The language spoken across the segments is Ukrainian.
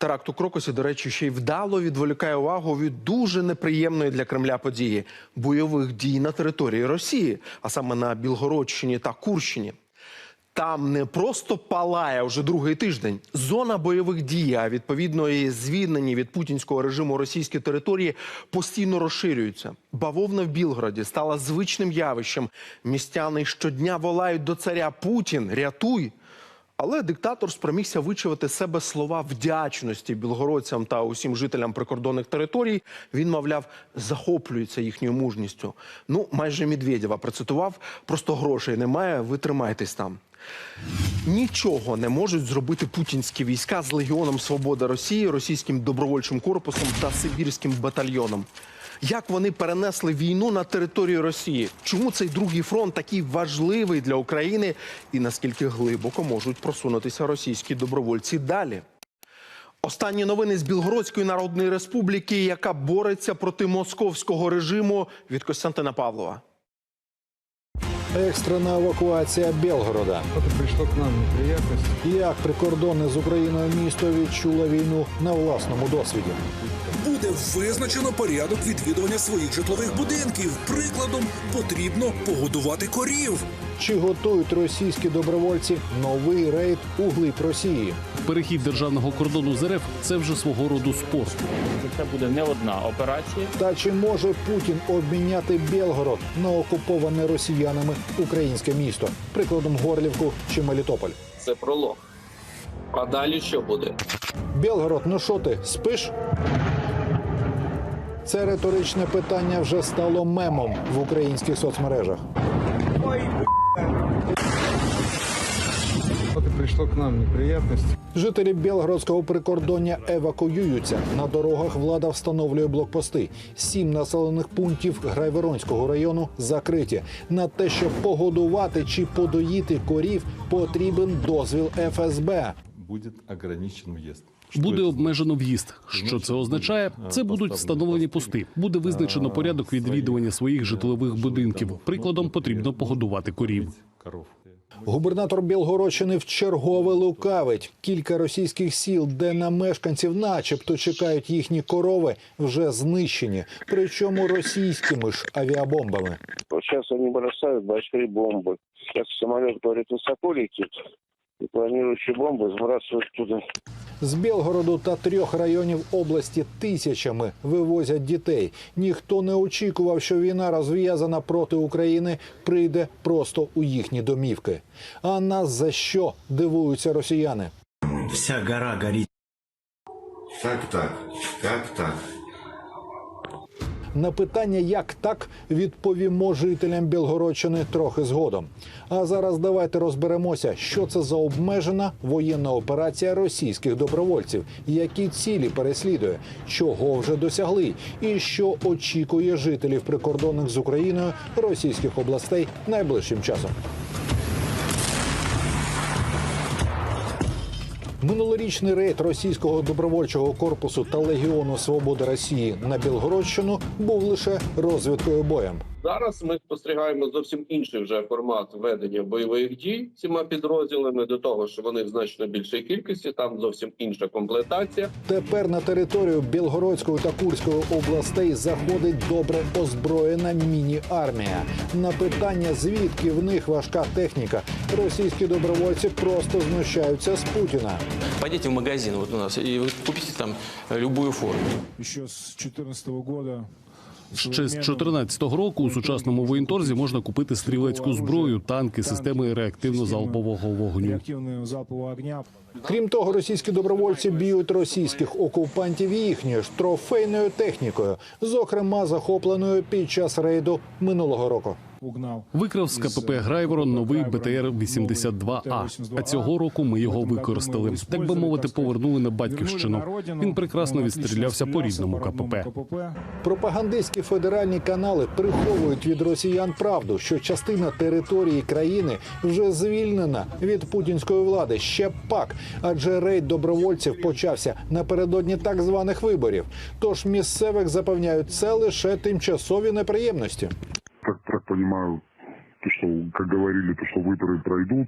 Теракт у Крокусі, до речі, ще й вдало відволікає увагу від дуже неприємної для Кремля події бойових дій на території Росії, а саме на Білгородщині та Курщині. Там не просто палає вже другий тиждень. Зона бойових дій, а відповідно і звільнені від путінського режиму російські території постійно розширюються. Бавовна в Білгороді стала звичним явищем. Містяни щодня волають до царя Путін, рятуй. Але диктатор спромігся вичавити з себе слова вдячності білгородцям та усім жителям прикордонних територій. Він, мовляв, захоплюється їхньою мужністю. Ну, майже Медведєва процитував: просто грошей немає. Ви тримайтесь там. Нічого не можуть зробити путінські війська з Легіоном Свободи Росії, російським добровольчим корпусом та Сибірським батальйоном. Як вони перенесли війну на територію Росії? Чому цей другий фронт такий важливий для України? І наскільки глибоко можуть просунутися російські добровольці далі? Останні новини з Білгородської Народної Республіки, яка бореться проти московського режиму від Костянтина Павлова. Екстрена евакуація Белгорода. Что-то к нам неприятность. Як прикордонне з Україною місто відчуло війну на власному досвіді. Буде визначено порядок відвідування своїх житлових будинків. Прикладом потрібно погодувати корів. Чи готують російські добровольці новий рейд у глиб Росії? Перехід державного кордону з РФ – це вже свого роду спорт. Це буде не одна операція. Та чи може Путін обміняти Белгород на окуповане росіянами українське місто? Прикладом Горлівку чи Мелітополь? Це пролог. А далі що буде? Белгород, ну що ти, спиш? Це риторичне питання вже стало мемом в українських соцмережах. Что-то к нам неприятность. Жителі Білгородського прикордоння евакуюються. На дорогах влада встановлює блокпости. Сім населених пунктів Грайворонського району закриті. На те, щоб погодувати чи подоїти корів, потрібен дозвіл ФСБ будет ограничен въезд. Что Буде это обмежено в'їзд. Що це означає? Це будуть встановлені пости. Буде визначено порядок відвідування своїх житлових будинків. Прикладом потрібно погодувати корів. значит? Коров. Губернатор Білгородщини вчергове лукавить. Кілька російських сіл, де на мешканців, начебто, чекають їхні корови, вже знищені. Причому російськими ж авіабомбами. Вот сейчас они бросают большие бомбы. Сейчас самолет говорит высоко летит, и планирующие бомбы сбрасывают туда. З Білгороду та трьох районів області тисячами вивозять дітей. Ніхто не очікував, що війна розв'язана проти України прийде просто у їхні домівки. А нас за що дивуються росіяни? Вся гора горит. Как так? Как так? На питання, як так, відповімо жителям Білгородщини трохи згодом. А зараз давайте розберемося, що це за обмежена воєнна операція російських добровольців, які цілі переслідує, чого вже досягли, і що очікує жителів прикордонних з Україною російських областей найближчим часом. Минулорічний рейд російського добровольчого корпусу та легіону свободи Росії на Білгородщину був лише розвідкою боєм. Зараз ми спостерігаємо зовсім інший вже формат ведення бойових дій цими підрозділами. До того що вони в значно більшій кількості, там зовсім інша комплектація. Тепер на територію Білгородської та Курської областей заходить добре озброєна міні-армія. На питання, звідки в них важка техніка, російські добровольці просто знущаються з Путіна. Пойдите в магазин вот у нас и вы купите там любую форму. Еще с 2014 года Ще з 2014 року у сучасному воєнторзі можна купити стрілецьку зброю, танки, системи реактивно-залпового вогню. Крім того, російські добровольці б'ють російських окупантів їхньою ж трофейною технікою, зокрема захопленою під час рейду минулого року. Викрав з КПП Грайворон новий БТР-82А. А цього року ми його використали. Так би мовити, повернули на батьківщину. Він прекрасно відстрілявся по рідному КПП. Пропагандистські федеральні канали приховують від росіян правду, що частина території країни вже звільнена від путінської влади. Ще пак, адже рейд добровольців почався напередодні так званих виборів. Тож місцевих запевняють, це лише тимчасові неприємності Так, так понимаю, то, что, как говорили, то, что выборы пройдут,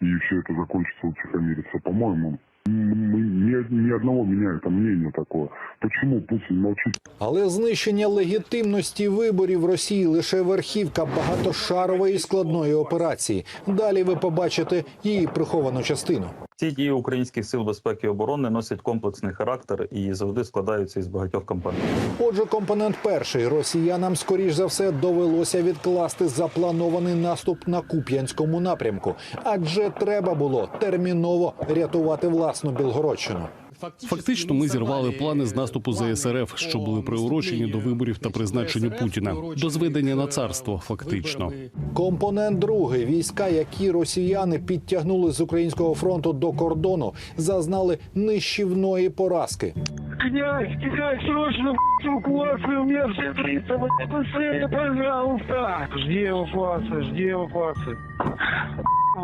и все это закончится утихомирится. По-моему, Ни одного меня это мнение такое. Почему Путин молчит? Але знищення легітимності виборів Росії лише верхівка багатошарової складної операції. Далі ви побачите її приховану частину. Ці дії українських сил безпеки і оборони носять комплексний характер і завжди складаються із багатьох компонентів. Отже, компонент перший росіянам, скоріш за все, довелося відкласти запланований наступ на Куп'янському напрямку, адже треба було терміново рятувати власну Білгородщину. Фактично, ми зірвали плани з наступу ЗСРФ, що були приурочені до виборів та призначенню Путіна, до зведення на царство. Фактично, Компонент другий війська, які росіяни підтягнули з українського фронту до кордону, зазнали нищівної поразки. Князь, князь, срочно эвакуацию, у меня все лица, быстрее, пожалуйста. Жди эвакуации, жди эвакуации.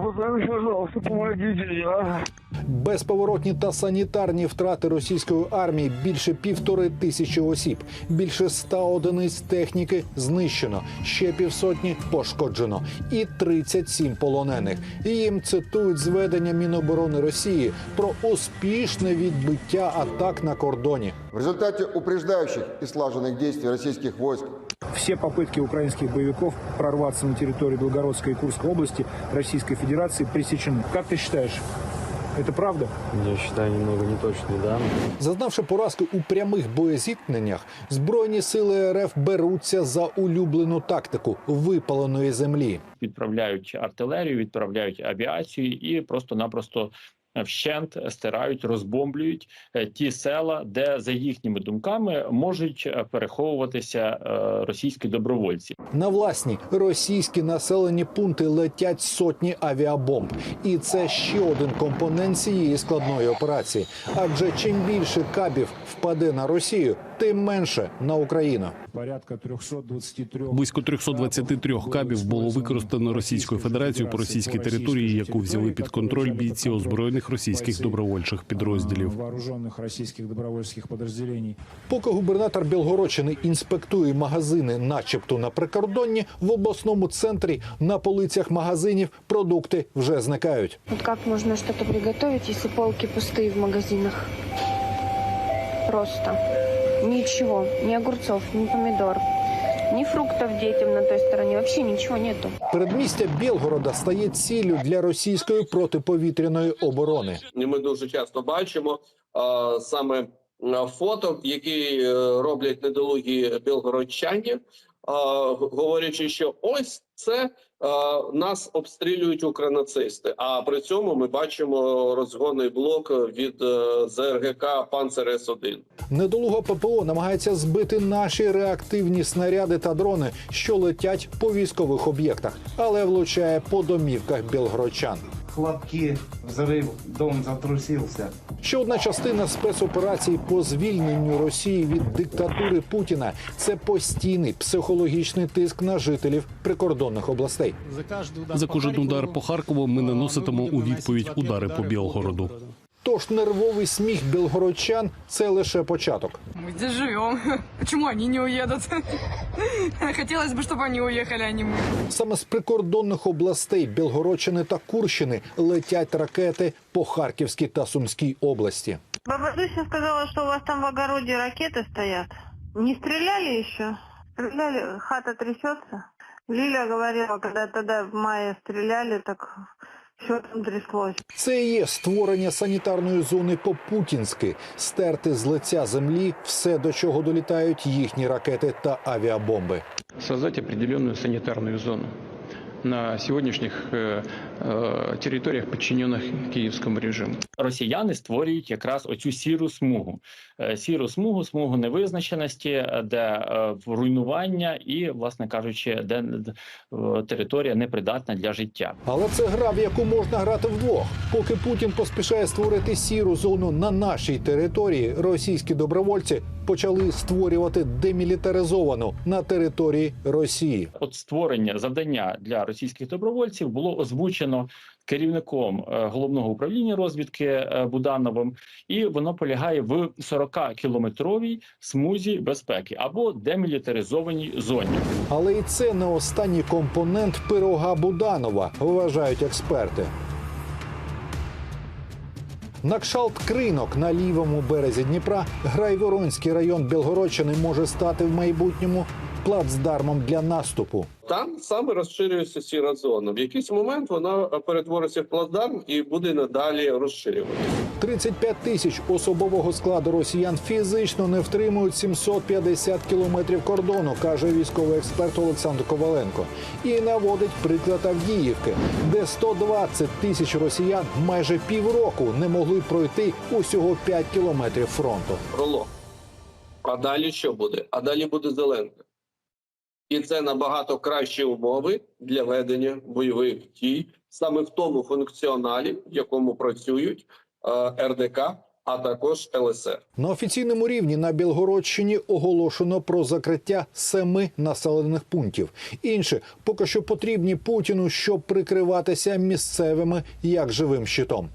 Пожалуйста, помогите, а. Безповоротні та санітарні втрати російської армії більше півтори тисячі осіб, більше ста одиниць техніки знищено, ще півсотні пошкоджено і 37 полонених. Їм цитують зведення Міноборони Росії про успішне відбиття атак на кордоні. В результате упреждающих и слаженных действий российских войск Все попытки украинских боевиков прорваться на территорию Белгородской и Курской области Российской Федерации пресечены. Как ты считаешь, это правда? Я считаю, немного неточные данные. Зазнавши поразки у прямих боєзіткненнях, збройні сили РФ беруться за улюблену тактику випаленої землі. Відправляють артилерію, відправляють авіацію і просто-напросто вщент стирають, розбомблюють е, ті села, де за їхніми думками можуть е, переховуватися е, російські добровольці. На власні російські населені пункти летять сотні авіабомб, і це ще один компонент цієї складної операції. Адже чим більше кабів впаде на Росію, тим менше на Україну. Порядка 323 близько 323 кабів було використано Російською Федерацією по російській території, яку взяли під контроль бійці озброєних російських добровольчих підрозділів. Поки губернатор Білгородщини інспектує магазини, начебто на прикордонні, в обласному центрі на полицях магазинів продукти вже зникають. Вот как можно что-то приготовить, если полки пустые в магазинах? Просто. Ничего. Ни огурцов, ни помидор, Ні фруктів дітям на той стороні взагалі нічого нету. Передмістя Білгорода стає ціллю для російської протиповітряної оборони. Ми дуже часто бачимо а, саме фото, які е, роблять недолугі білгородчані, говорячи, що ось це нас обстрілюють укронацисти. А при цьому ми бачимо розгонний блок від е, ЗРГК Панцер С-1. Недолуга ППО намагається збити наші реактивні снаряди та дрони, що летять по військових об'єктах, але влучає по домівках білгородчан. Хлопки, взрив, дом затрусився. Ще одна частина спецоперації по звільненню Росії від диктатури Путіна це постійний психологічний тиск на жителів прикордонних областей. За кожен удар по Харкову ми наноситимо у відповідь удари по Білгороду. Тож нервовий сміх білгородчан це лише початок. Мы здесь живем. Почему они не уедут? Хотелось бы, чтобы они уехали, а не мы. Саме з прикордонних областей Білгородщини та Курщини летять ракети по Харківській та Сумській області. Баба Дуся сказала, что у вас там в огороде ракеты стоят. Не стреляли еще? Стреляли, хата трясется. Лиля говорила, когда тогда в мае стреляли, так все там тряслось. Це і є створення санітарної зони по-путінськи, стерти з лиця землі все, до чого долітають їхні ракети та авіабомби. Создати определенную санітарну зону на сегодняшних э, э, территориях, подчиненных киевскому режиму. Росіяни створюють якраз оцю сіру смугу, Е, сіру смугу, смугу невизначеності, е, де е, в руйнування і, власне кажучи, де е, територія непридатна для життя. Але це гра, в яку можна грати вдвох. Поки Путін поспішає створити сіру зону на нашій території, російські добровольці почали створювати демілітаризовану на території Росії. От створення завдання для російських добровольців було озвучено керівником е, головного управління розвідки е, Будановим, і воно полягає в 40-кілометровій смузі безпеки або демілітаризованій зоні. Але і це не останній компонент пирога Буданова, вважають експерти. На кринок на лівому березі Дніпра Грайворонський район Білгородщини може стати в майбутньому плацдармом для наступу. Там саме розширюється сіра зона. В якийсь момент вона перетвориться в плацдарм і буде надалі розширюватися. 35 тисяч особового складу росіян фізично не втримують 750 кілометрів кордону, каже військовий експерт Олександр Коваленко. І наводить приклад Авдіївки, де 120 тисяч росіян майже півроку не могли пройти усього 5 кілометрів фронту. Пролог. А далі що буде? А далі буде Зеленка. І це набагато кращі умови для ведення бойових дій саме в тому функціоналі, в якому працюють е, РДК, а також ЛСР. На офіційному рівні на Білгородщині оголошено про закриття семи населених пунктів. Інші поки що потрібні Путіну, щоб прикриватися місцевими як живим щитом.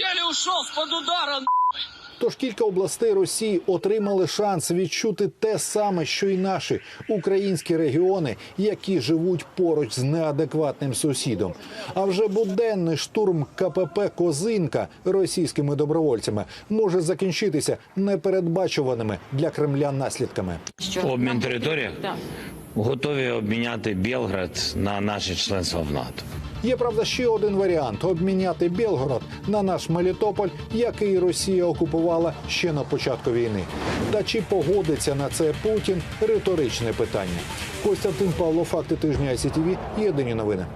Я еле ушел с-под удара. Тож кілька областей Росії отримали шанс відчути те саме, що й наші українські регіони, які живуть поруч з неадекватним сусідом. А вже буденний штурм КПП Козинка російськими добровольцями може закінчитися непередбачуваними для Кремля наслідками. Обмін території готові обміняти Білград на наше членство в НАТО. Є правда ще один варіант обміняти Білгород на наш Мелітополь, який Росія окупувала ще на початку війни. Та чи погодиться на це Путін? Риторичне питання. Костянтин Павло, факти тижня ICTV, Єдині новини.